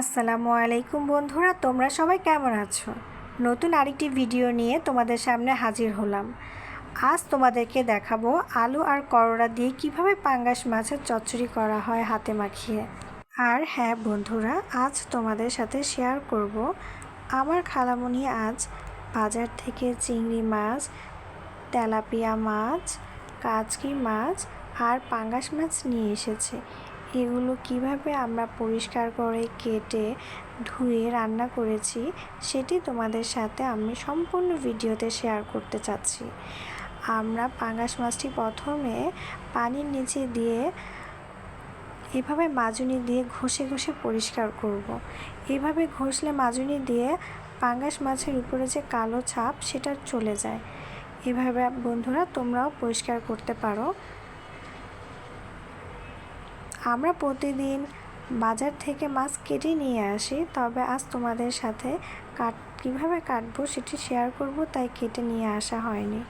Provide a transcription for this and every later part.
আসসালামু আলাইকুম বন্ধুরা, তোমরা সবাই কেমন আছো? নতুন আরেকটি ভিডিও নিয়ে তোমাদের সামনে হাজির হলাম। আজ তোমাদেরকে দেখাবো আলু আর করলা দিয়ে কীভাবে পাঙ্গাস মাছের চচ্চড়ি করা হয় হাতে মাখিয়ে। আর হ্যাঁ বন্ধুরা, আজ তোমাদের সাথে শেয়ার করব আমার খালামণি আজ বাজার থেকে চিংড়ি মাছ, তেলাপিয়া মাছ, কাচকি মাছ আর পাঙ্গাস মাছ নিয়ে এসেছে। এগুলো কীভাবে আমরা পরিষ্কার করে কেটে ধুয়ে রান্না করেছি, সেটি তোমাদের সাথে আমি সম্পূর্ণ ভিডিওতে শেয়ার করতে চাচ্ছি। আমরা পাঙ্গাস মাছটি প্রথমে পানির নিচে দিয়ে এভাবে মাজুনি দিয়ে ঘষে ঘষে পরিষ্কার করব। এভাবে ঘষলে মাজুনি দিয়ে পাঙ্গাস মাছের উপরে যে কালো ছাপ, সেটা চলে যায়। এভাবে বন্ধুরা তোমরাও পরিষ্কার করতে পারো। আমরা প্রতিদিন বাজার থেকে মাছ কেটে নিয়ে আসি, তবে আজ তোমাদের সাথে কাট, কীভাবে কাটবো সেটি শেয়ার করব, তাই কেটে নিয়ে আসা হয়নি।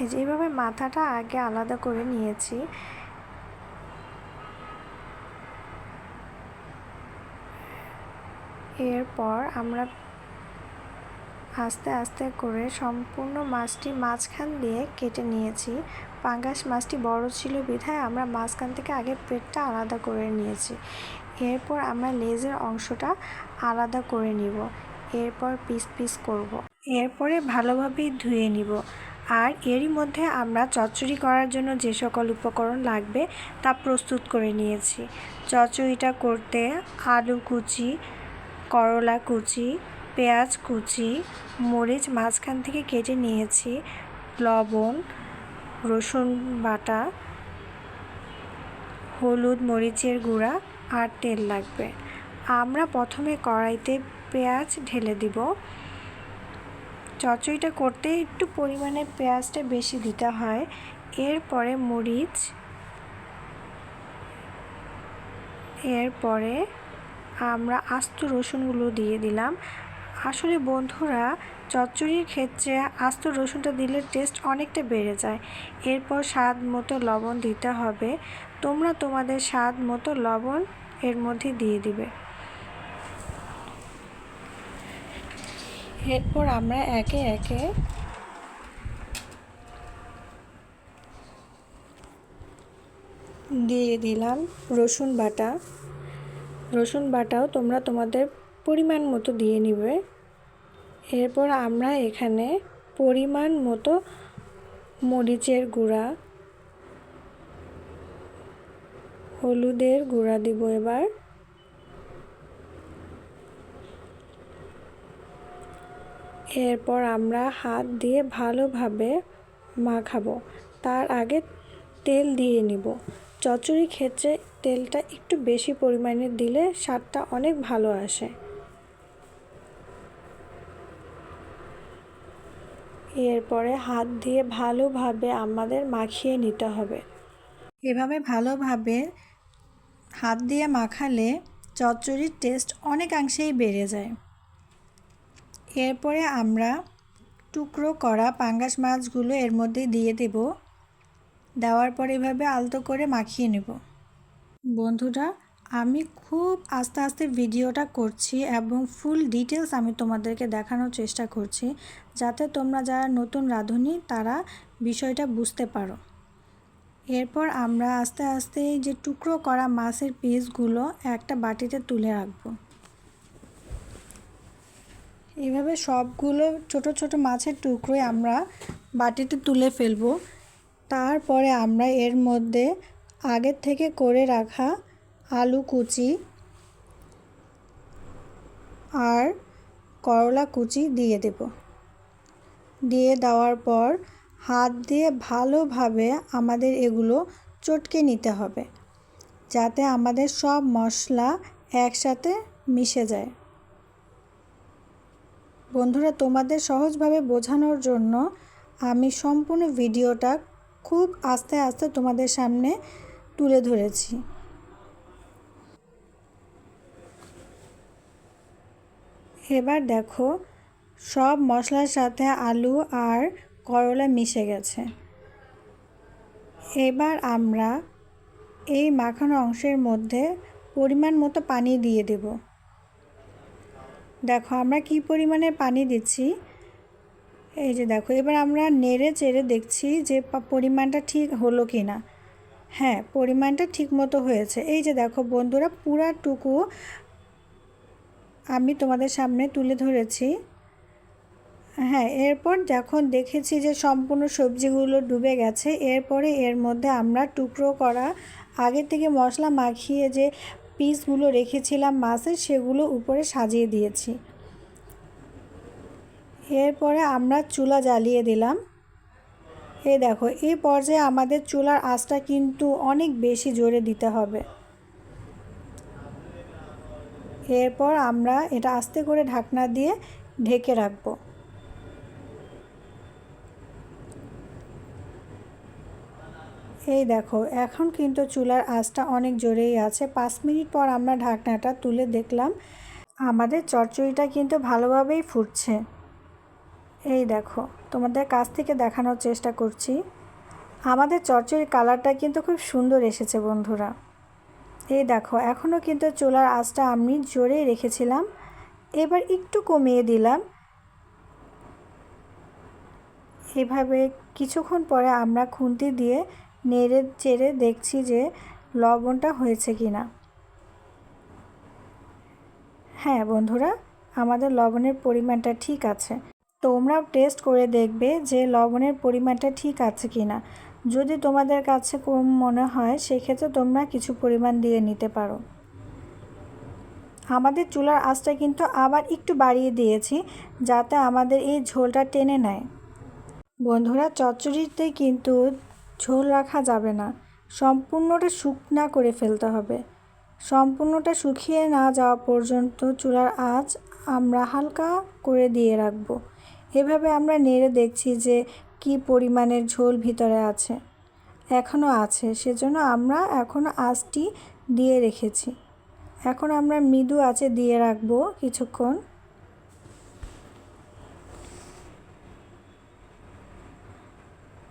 এই যে এইভাবে মাথাটা আগে আলাদা করে নিয়েছি। এরপর আমরা আস্তে আস্তে করে সম্পূর্ণ মাছটি মাঝখান দিয়ে কেটে নিয়েছি। পাঙ্গাস মাছটি বড় ছিল বিধায় আমরা মাঝখান থেকে আগে পেটটা আলাদা করে নিয়েছি। এরপর আমরা লেজের অংশটা আলাদা করে নিব। এরপর পিস পিস করব। এরপরে ভালোভাবে ধুয়ে নিব। আর এরই মধ্যে আমরা চচ্চড়ি করার জন্য যে সকল উপকরণ লাগবে তা প্রস্তুত করে নিয়েছি। চচ্চড়িটা করতে আলু কুচি, করলা কুচি পেঁয়াজ, কুচি, মরিচ মাঝখান থেকে কেটে নিয়েছি, লবণ, রসুন বাটা, হলুদ মরিচের গুঁড়া আর তেল লাগবে। আমরা প্রথমে কড়াইতে পেঁয়াজ ঢেলে দিব। চচড়িটা করতে একটু পরিমাণে পেঁয়াজটা বেশি দিতে হয়। এরপরে মরিচ, এরপরে আমরা আস্ত রসুনগুলো দিয়ে দিলাম। আসলে বন্ধুরা, চচ্চড়ির ক্ষেত্রে আস্ত রসুনটা দিলে টেস্ট অনেকটা বেড়ে যায়। এরপর স্বাদ মতো লবণ দিতে হবে। তোমরা তোমাদের স্বাদ মতো লবণ এর মধ্যে দিয়ে দিবে। এরপর আমরা একে একে দিয়ে দিলাম রসুন বাটা। রসুন বাটাও তোমরা তোমাদের পরিমাণ মতো দিয়ে নিবে। এরপর আমরা এখানে পরিমাণ মতো মরিচের গুঁড়া, হলুদের গুঁড়া দিব এবার। এরপর আমরা হাত দিয়ে ভালোভাবে মাখাবো। তার আগে তেল দিয়ে নিব। চচড়ি ক্ষেত্রে তেলটা একটু বেশি পরিমাণে দিলে স্বাদটা অনেক ভালো আসে। এরপরে হাত দিয়ে ভালোভাবে আমাদের মাখিয়ে নিতে হবে। এভাবে ভালোভাবে হাত দিয়ে মাখালে চচ্চড়ির টেস্ট অনেকাংশেই বেড়ে যায়। এরপরে আমরা টুকরো করা পাঙ্গাস মাছগুলো এর মধ্যে দিয়ে দেব। দেওয়ার পর এভাবে আলতো করে মাখিয়ে নেব। বন্ধুরা আমি খুব আস্তে আস্তে ভিডিওটা করছি এবং ফুল ডিটেলস আমি তোমাদেরকে দেখানোর চেষ্টা করছি যাতে তোমরা যারা নতুন রাঁধুনি, তারা বিষয়টা বুঝতে পারো। এরপর আমরা আস্তে আস্তে যে টুকরো করা মাছের পিসগুলো একটা বাটিতে তুলে রাখব। এইভাবে সবগুলো ছোট ছোট মাছের টুকরোই আমরা বাটিতে তুলে ফেলব। তারপরে আমরা এর মধ্যে আগের থেকে করে রাখা আলু কুচি আর করলা কুচি দিয়ে দেব। দিয়ে দেওয়ার পর হাত দিয়ে ভালোভাবে আমাদের এগুলো চটকে নিতে হবে, যাতে আমাদের সব মশলা একসাথে মিশে যায়। বন্ধুরা, তোমাদের সহজভাবে বোঝানোর জন্য আমি সম্পূর্ণ ভিডিওটা খুব আস্তে আস্তে তোমাদের সামনে তুলে ধরেছি। এবার দেখো, সব মশলার সাথে আলু আর করলা মিশে গেছে। এবার আমরা এই মাখানো অংশের মধ্যে পরিমাণ মতো পানি দিয়ে দেব। দেখো, আমরা কি পরিমাণে পানি দিচ্ছি? এই যে দেখো, এবার আমরা নেড়ে চেড়ে দেখছি যে পরিমাণটা ঠিক হলো কি না। হ্যাঁ পরিমাণটা ঠিক মতো হয়েছে। এই যে দেখো বন্ধুরা পুরাটুকু আমি তোমাদের সামনে তুলে ধরেছি। হ্যাঁ এরপর যখন দেখেছি যে সম্পূর্ণ সবজিগুলো ডুবে গেছে, এরপরে এর মধ্যে আমরা টুকরো করা, আগে থেকে মশলা মাখিয়ে যে পিসগুলো রেখেছিলাম মাছের, সেগুলো উপরে সাজিয়ে দিয়েছি। এরপরে আমরা চুলা জ্বালিয়ে দিলাম। এই দেখো, এই পর্যায়ে আমাদের চুলার আঁচটা কিন্তু অনেক বেশি জোরে দিতে হবে। এরপর আমরা এটা আস্তে করে ঢাকনা দিয়ে ঢেকে রাখব। এই দেখো, এখন কিন্তু চুলার আঁচটা অনেক জোরেই আছে। পাঁচ মিনিট পর আমরা ঢাকনাটা তুলে দেখলাম, আমাদের চচ্চড়িটা কিন্তু ভালোভাবেই ফুটছে। এই দেখো, তোমাদের কাছ থেকে দেখানোর চেষ্টা করছি। আমাদের চচ্চড়ির কালারটা কিন্তু খুব সুন্দর এসেছে বন্ধুরা। এই দেখো এখনও কিন্তু চুলার আঁচটা আমি জোরেই রেখেছিলাম। এবার একটু কমিয়ে দিলাম। এভাবে কিছুক্ষণ পরে আমরা খুন্তি দিয়ে নেড়ে চেড়ে দেখছি যে লবণটা হয়েছে কি না হ্যাঁ বন্ধুরা, আমাদের লবণের পরিমাণটা ঠিক আছে। তোমরাও টেস্ট করে দেখবে যে লবণের পরিমাণটা ঠিক আছে কি না যদি তোমাদের কাছে কম মনে হয়, সেক্ষেত্রে তোমরা কিছু পরিমাণ দিয়ে নিতে পারো। আমাদের চুলার আঁচটা কিন্তু আবার একটু বাড়িয়ে দিয়েছি, যাতে আমাদের এই ঝোলটা টেনে নেয়। বন্ধুরা, চচ্চড়িতে কিন্তু ঝোল রাখা যাবে না। সম্পূর্ণটা শুকনা করে ফেলতে হবে। সম্পূর্ণটা শুকিয়ে না যাওয়া পর্যন্ত চুলার আঁচ আমরা হালকা করে দিয়ে রাখব। এভাবে আমরা নেড়ে দেখছি যে কি পরিমাণের ঝোল ভিতরে আছে? এখনও আছে, সেজন্য আমরা এখনও আঁচটি দিয়ে রেখেছি। এখন আমরা মৃদু আঁচে দিয়ে রাখব কিছুক্ষণ।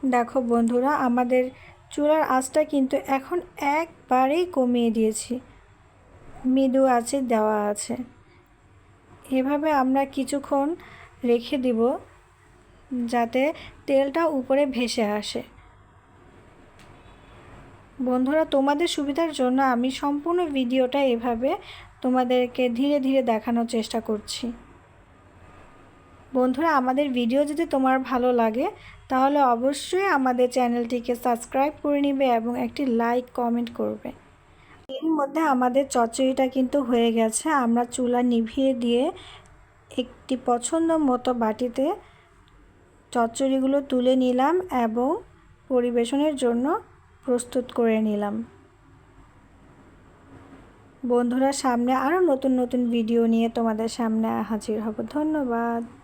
দেখো বন্ধুরা, আমাদের চুলার আঁচটা কিন্তু এখন একবারেই কমিয়ে দিয়েছি। মৃদু আছে দেওয়া আছে। এভাবে আমরা কিছুক্ষণ রেখে দিব। যাতে তেলটা উপরে ভেসে আসে। বন্ধুরা, তোমাদের সুবিধার জন্য আমি সম্পূর্ণ ভিডিওটা এভাবে তোমাদেরকে ধীরে ধীরে দেখানোর চেষ্টা করছি। বন্ধুরা, আমাদের ভিডিও যদি তোমার ভালো লাগে, তাহলে অবশ্যই আমাদের চ্যানেলটিকে সাবস্ক্রাইব করে নিবে এবং একটি লাইক, কমেন্ট করবে। এর মধ্যে আমাদের চচ্চড়িটা কিন্তু হয়ে গেছে। আমরা চুলা নিভিয়ে দিয়ে একটি পছন্দ মতো বাটিতে চচ্চড়িগুলো তুলে নিলাম এবং পরিবেশনের জন্য প্রস্তুত করে নিলাম। বন্ধুরা, সামনে আরও নতুন নতুন ভিডিও নিয়ে তোমাদের সামনে হাজির হব। ধন্যবাদ।